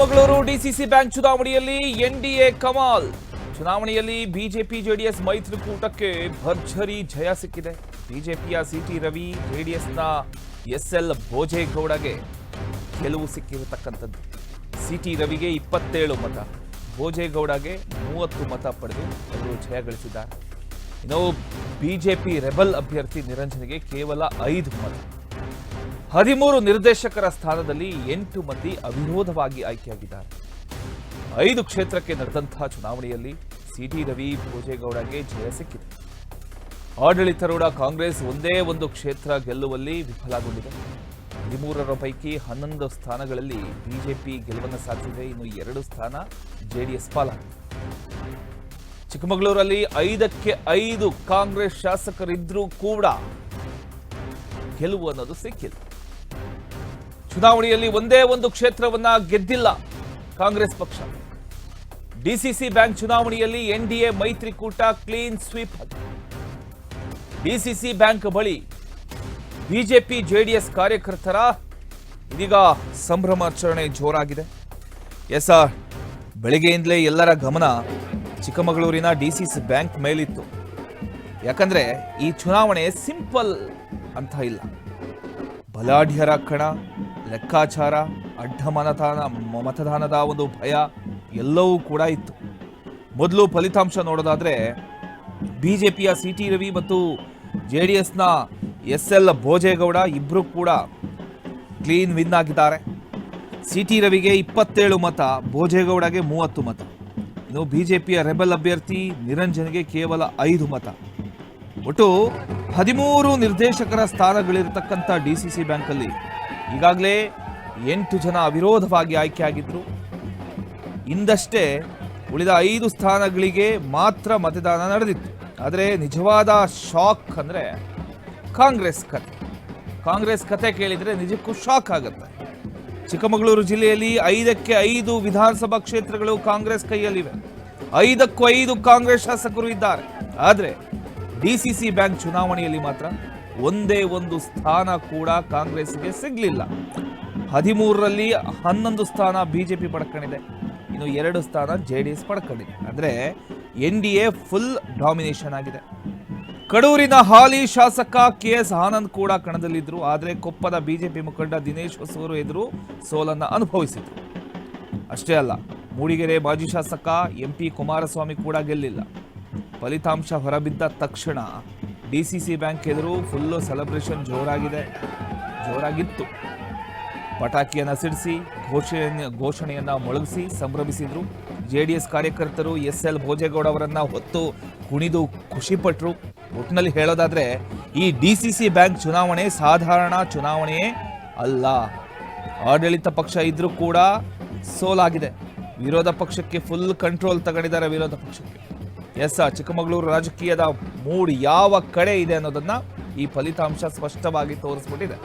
Chikkamagaluru DCC bank ಚುನಾವಣೆಯಲ್ಲಿ NDA ಕಮಾಲ್. ಚುನಾವಣೆಯಲ್ಲಿ ಬಿಜೆಪಿ, ಜೆಡಿಎಸ್ ಮೈತ್ರಿಕೂಟಕ್ಕೆ ಭರ್ಜರಿ ಜಯ ಸಿಕ್ಕಿದೆ. ಬಿಜೆಪಿಯ ಸಿಟಿ ರವಿ, ಜೆಡಿಎಸ್ನ ಎಸ್ಎಲ್ ಭೋಜೇಗೌಡಗೆ ಗೆಲುವು ಸಿಕ್ಕಿರತಕ್ಕಂಥದ್ದು. ಸಿಟಿ ರವಿಗೆ ಇಪ್ಪತ್ತೇಳು ಮತ, ಭೋಜೇಗೌಡಗೆ ಮೂವತ್ತು ಮತ ಪಡೆದು ಅವರು ಜಯ ಗಳಿಸಿದ್ದಾರೆ. ಇನ್ನು ಬಿಜೆಪಿ ರೆಬಲ್ ಅಭ್ಯರ್ಥಿ ನಿರಂಜನಿಗೆ ಕೇವಲ ಐದು ಮತ. ಹದಿಮೂರು ನಿರ್ದೇಶಕರ ಸ್ಥಾನದಲ್ಲಿ ಎಂಟು ಮಂದಿ ಅವಿರೋಧವಾಗಿ ಆಯ್ಕೆಯಾಗಿದ್ದಾರೆ. ಐದು ಕ್ಷೇತ್ರಕ್ಕೆ ನಡೆದಂತಹ ಚುನಾವಣೆಯಲ್ಲಿ ಸಿಟಿ ರವಿ, ಭೋಜೇಗೌಡಗೆ ಜಯ ಸಿಕ್ಕಿದೆ. ಆಡಳಿತಾರೂಢ ಕಾಂಗ್ರೆಸ್ ಒಂದೇ ಒಂದು ಕ್ಷೇತ್ರ ಗೆಲ್ಲುವಲ್ಲಿ ವಿಫಲಗೊಂಡಿದೆ. ಹದಿಮೂರರ ಪೈಕಿ ಹನ್ನೊಂದು ಸ್ಥಾನಗಳಲ್ಲಿ ಬಿಜೆಪಿ ಗೆಲುವನ್ನು ಸಾಧಿಸಿದೆ. ಇನ್ನು ಎರಡು ಸ್ಥಾನ ಜೆಡಿಎಸ್ ಪಾಲಾಗಿದೆ. ಚಿಕ್ಕಮಗಳೂರಲ್ಲಿ ಐದಕ್ಕೆ ಐದು ಕಾಂಗ್ರೆಸ್ ಶಾಸಕರಿದ್ರೂ ಕೂಡ ಗೆಲುವು ಅನ್ನೋದು ಸಿಕ್ಕಿಲ್ಲ. ಚುನಾವಣೆಯಲ್ಲಿ ಒಂದೇ ಒಂದು ಕ್ಷೇತ್ರವನ್ನ ಗೆದ್ದಿಲ್ಲ ಕಾಂಗ್ರೆಸ್ ಪಕ್ಷ. ಡಿಸಿಸಿ ಬ್ಯಾಂಕ್ ಚುನಾವಣೆಯಲ್ಲಿ ಎನ್ಡಿಎ ಮೈತ್ರಿಕೂಟ ಕ್ಲೀನ್ ಸ್ವೀಪ್ ಡಿಸಿಸಿ ಬ್ಯಾಂಕ್ ಬಳಿ ಬಿಜೆಪಿ ಜೆಡಿಎಸ್ ಕಾರ್ಯಕರ್ತರ ಇದೀಗ ಸಂಭ್ರಮಾಚರಣೆ ಜೋರಾಗಿದೆ. ಎಸ್ ಬೆಳಗ್ಗೆಯಿಂದಲೇ ಎಲ್ಲರ ಗಮನ ಚಿಕ್ಕಮಗಳೂರಿನ ಡಿಸಿಸಿ ಬ್ಯಾಂಕ್ ಮೇಲಿತ್ತು. ಯಾಕಂದ್ರೆ ಈ ಚುನಾವಣೆ ಸಿಂಪಲ್ ಅಂತ ಇಲ್ಲ. ಬಲಾಢ್ಯರ ಕಣ ಲೆಕ್ಕಾಚಾರ ಅಡ್ಡ ಮತದಾನ ಮತದಾನದ ಒಂದು ಭಯ ಎಲ್ಲವೂ ಕೂಡ ಇತ್ತು. ಮೊದಲು ಫಲಿತಾಂಶ ನೋಡೋದಾದರೆ ಬಿ ಜೆ ಪಿಯ ಸಿ ಟಿ ರವಿ ಮತ್ತು ಜೆ ಡಿ ಎಸ್ನ ಎಸ್ ಎಲ್ ಭೋಜೇಗೌಡ ಇಬ್ಬರು ಕೂಡ ಕ್ಲೀನ್ ವಿನ್ ಆಗಿದ್ದಾರೆ. ಸಿ ಟಿ ರವಿಗೆ ಇಪ್ಪತ್ತೇಳು ಮತ, ಭೋಜೇಗೌಡಗೆ ಮೂವತ್ತು ಮತ. ಇನ್ನು ಬಿ ಜೆ ಪಿಯ ರೆಬಲ್ ಅಭ್ಯರ್ಥಿ ನಿರಂಜನ್ಗೆ ಕೇವಲ ಐದು ಮತ. ಒಟ್ಟು ಹದಿಮೂರು ನಿರ್ದೇಶಕರ ಸ್ಥಾನಗಳಿರತಕ್ಕಂಥ ಡಿ ಸಿ ಸಿ ಬ್ಯಾಂಕಲ್ಲಿ ಈಗಾಗಲೇ ಎಂಟು ಜನ ಅವಿರೋಧವಾಗಿ ಆಯ್ಕೆಯಾಗಿದ್ರು. ಇಂದಷ್ಟೇ ಉಳಿದ ಐದು ಸ್ಥಾನಗಳಿಗೆ ಮಾತ್ರ ಮತದಾನ ನಡೆದಿತ್ತು. ಆದರೆ ನಿಜವಾದ ಶಾಕ್ ಅಂದರೆ ಕಾಂಗ್ರೆಸ್ ಕತೆ. ಕಾಂಗ್ರೆಸ್ ಕತೆ ಕೇಳಿದರೆ ನಿಜಕ್ಕೂ ಶಾಕ್ ಆಗುತ್ತೆ. ಚಿಕ್ಕಮಗಳೂರು ಜಿಲ್ಲೆಯಲ್ಲಿ ಐದಕ್ಕೆ ಐದು ವಿಧಾನಸಭಾ ಕ್ಷೇತ್ರಗಳು ಕಾಂಗ್ರೆಸ್ ಕೈಯಲ್ಲಿವೆ. ಐದಕ್ಕೂ ಐದು ಕಾಂಗ್ರೆಸ್ ಶಾಸಕರು ಇದ್ದಾರೆ. ಆದರೆ ಡಿಸಿಸಿ ಬ್ಯಾಂಕ್ ಚುನಾವಣೆಯಲ್ಲಿ ಮಾತ್ರ ಒಂದೇ ಒಂದು ಸ್ಥಾನ ಕೂಡ ಕಾಂಗ್ರೆಸ್ಗೆ ಸಿಗಲಿಲ್ಲ. ಹದಿಮೂರರಲ್ಲಿ ಹನ್ನೊಂದು ಸ್ಥಾನ ಬಿಜೆಪಿ ಪಡ್ಕೊಂಡಿದೆ. ಇನ್ನು ಎರಡು ಸ್ಥಾನ ಜೆ ಡಿ ಎಸ್ ಪಡ್ಕೊಂಡಿದೆ. ಅಂದರೆ N D A full domination ಆಗಿದೆ. ಕಡೂರಿನ ಹಾಲಿ ಶಾಸಕ ಕೆ ಎಸ್ ಆನಂದ್ ಕೂಡ ಕಣದಲ್ಲಿದ್ದರು ಆದರೆ ಕೊಪ್ಪದ ಬಿಜೆಪಿ ಮುಖಂಡ ದಿನೇಶ್ ಹೊಸೂರು ಎದುರು ಸೋಲನ್ನು ಅನುಭವಿಸಿದರು. ಅಷ್ಟೇ ಅಲ್ಲ, ಮೂಡಿಗೆರೆ ಮಾಜಿ ಶಾಸಕ ಎಂ ಪಿ ಕುಮಾರಸ್ವಾಮಿ ಕೂಡ ಗೆಲ್ಲಿಲ್ಲ. ಫಲಿತಾಂಶ ಹೊರಬಿದ್ದ ತಕ್ಷಣ ಡಿಸಿಸಿ ಬ್ಯಾಂಕ್ ಎದುರು ಫುಲ್ಲು ಸೆಲೆಬ್ರೇಷನ್ ಜೋರಾಗಿದೆ. ಜೋರಾಗಿತ್ತು. ಪಟಾಕಿಯನ್ನು ಸಿಡಿಸಿ, ಘೋಷಣೆಯನ್ನು ಘೋಷಣೆಯನ್ನು ಮೊಳಗಿಸಿ ಸಂಭ್ರಮಿಸಿದರು. ಜೆ ಡಿ ಎಸ್ ಕಾರ್ಯಕರ್ತರು ಎಸ್ ಎಲ್ ಭೋಜೇಗೌಡ ಅವರನ್ನು ಹೊತ್ತು ಕುಣಿದು ಖುಷಿಪಟ್ಟರು ಒಟ್ಟಿನಲ್ಲಿ ಹೇಳೋದಾದರೆ, ಈ ಡಿ ಸಿ ಸಿ ಬ್ಯಾಂಕ್ ಚುನಾವಣೆ ಸಾಧಾರಣ ಚುನಾವಣೆಯೇ ಅಲ್ಲ. ಆಡಳಿತ ಪಕ್ಷ ಇದ್ರೂ ಕೂಡ ಸೋಲಾಗಿದೆ. ವಿರೋಧ ಪಕ್ಷಕ್ಕೆ ಫುಲ್ ಕಂಟ್ರೋಲ್ ತಗೊಂಡಿದ್ದಾರೆ ವಿರೋಧ ಪಕ್ಷಕ್ಕೆ. ಎಸ್ ಚಿಕ್ಕಮಗಳೂರು ರಾಜಕೀಯದ ಮೂಡ್ ಯಾವ ಕಡೆ ಇದೆ ಅನ್ನೋದನ್ನ ಈ ಫಲಿತಾಂಶ ಸ್ಪಷ್ಟವಾಗಿ ತೋರಿಸ್ಬಿಟ್ಟಿದೆ